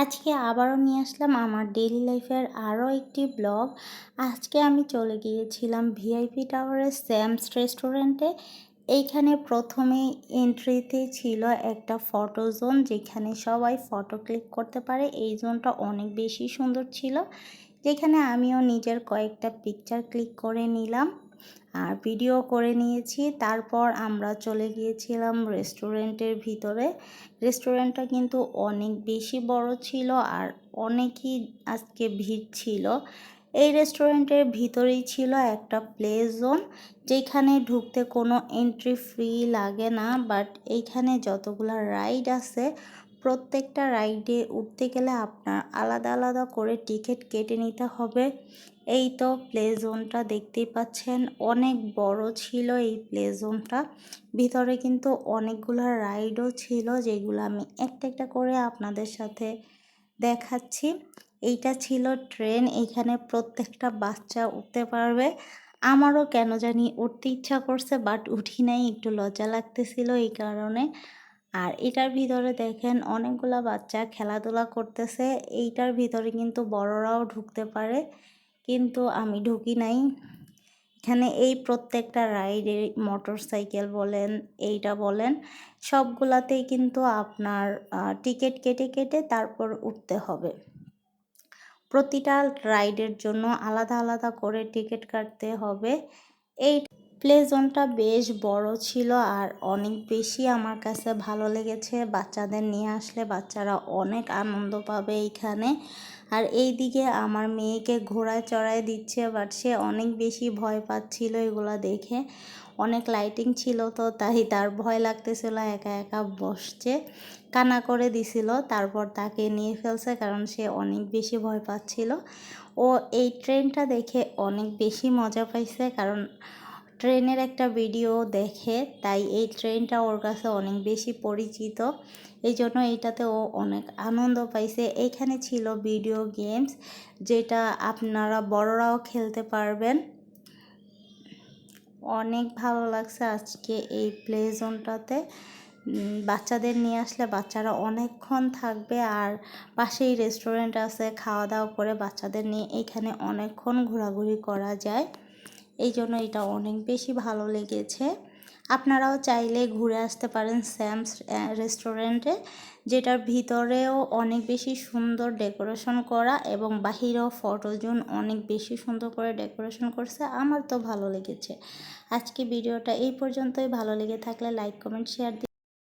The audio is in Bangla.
আজকে আবারও নিয়ে আসলাম আমার ডেইলি লাইফের আরও একটি ব্লগ আজকে আমি চলে গিয়েছিলাম ভিআইপি টাওয়ারের স্যামস রেস্টুরেন্টে এইখানে প্রথমে এন্ট্রিতে ছিল একটা ফটো জোন যেখানে সবাই ফটো ক্লিক করতে পারে। এই জোনটা অনেক বেশি সুন্দর ছিল, যেখানে আমিও নিজের কয়েকটা পিকচার ক্লিক করে নিলাম। আর ভিডিও করে নিয়েছি। তারপর আমরা চলে গিয়েছিলাম রেস্টুরেন্টের ভিতরে। রেস্টুরেন্টটা কিন্তু অনেক বেশি বড় ছিল আর অনেকই আজকে ভিড় ছিল। এই রেস্টুরেন্টের ভিতরেই ছিল একটা প্লে জোন, যেখানে ঢুকতে কোনো এন্ট্রি ফ্রি লাগে না, বাট এইখানে যতগুলো রাইড আছে প্রত্যেকটা রাইডে উঠতে গেলে আপনার আলাদা আলাদা করে টিকিট কেটে নিতে হবে। এই তো প্লে জোনটা দেখতেই পাচ্ছেন, অনেক বড় ছিল এই প্লে জোনটা। ভিতরে কিন্তু অনেকগুলো রাইডও ছিল যেগুলো আমি একটা একটা করে আপনাদের সাথে দেখাচ্ছি। এইটা ছিল ট্রেন, এখানে প্রত্যেকটা বাচ্চা উঠতে পারবে। আমারও কেন জানি উঠতে ইচ্ছা করছে, বাট উঠি নাই, একটু লজ্জা লাগতেছিল এই কারণে। আর এটার ভিতরে দেখেন অনেকগুলা বাচ্চা খেলাধুলা করতেছে। এইটার ভিতরে কিন্তু বড়রাও ঢুকতে পারে, কিন্তু আমি ঢুকি নাই। এখানে এই প্রত্যেকটা রাইডে মোটর সাইকেল বলেন, এইটা বলেন, সবগুলাতেই কিন্তু আপনার টিকিট কেটে কেটে তারপর উঠতে হবে। প্রতিটা রাইডের জন্য আলাদা আলাদা করে টিকিট কাটতে হবে। এই প্লে জোনটা বেশ বড় ছিল আর অনেক বেশি আমার কাছে ভালো লেগেছে। বাচ্চাদের নিয়ে আসলে বাচ্চারা অনেক আনন্দ পাবে এইখানে। আর এই দিকে আমার মেয়েকে ঘোড়ায় চড়ায় দিচ্ছে বাট সে অনেক বেশি ভয় পাচ্ছিল এগুলো দেখে। অনেক লাইটিং ছিল তো, তাই তার ভয় লাগতেছিল, একা একা বসছে কানা করে দিছিল, তারপর তাকে নিয়ে ফেলছে কারণ সে অনেক বেশি ভয় পাচ্ছিল। ও এই ট্রেনটা দেখে অনেক বেশি মজা পাইছে কারণ ট্রেনের একটা ভিডিও দেখে, তাই এই ট্রেনটা ওর কাছে অনেক বেশি পরিচিত। এই জন্য এইটাতে ও অনেক আনন্দ পাইছে। এইখানে ছিল ভিডিও গেমস, যেটা আপনারা বড়রাও খেলতে পারবেন। অনেক ভালো লাগছে আজকে এই প্লে জোনটাতে। বাচ্চাদের নিয়ে আসলে বাচ্চারা অনেকক্ষণ থাকবে আর পাশেই রেস্টুরেন্ট আছে খাওয়া দাওয়া করে বাচ্চাদের নিয়ে এইখানে অনেকক্ষণ ঘোরাঘুরি করা যায়। এই জন্য এটা অনেক বেশি ভালো লেগেছে। আপনারাও চাইলে ঘুরে আসতে পারেন স্যামস রেস্টুরেন্টে, যেটার ভিতরেও অনেক বেশি সুন্দর ডেকোরেশন করা এবং বাহিরেও ফটোজন অনেক বেশি সুন্দর করে ডেকোরেশন করছে। আমার তো ভালো লেগেছে। আজকে ভিডিওটা এই পর্যন্তই। ভালো লেগে থাকলে লাইক, কমেন্ট, শেয়ার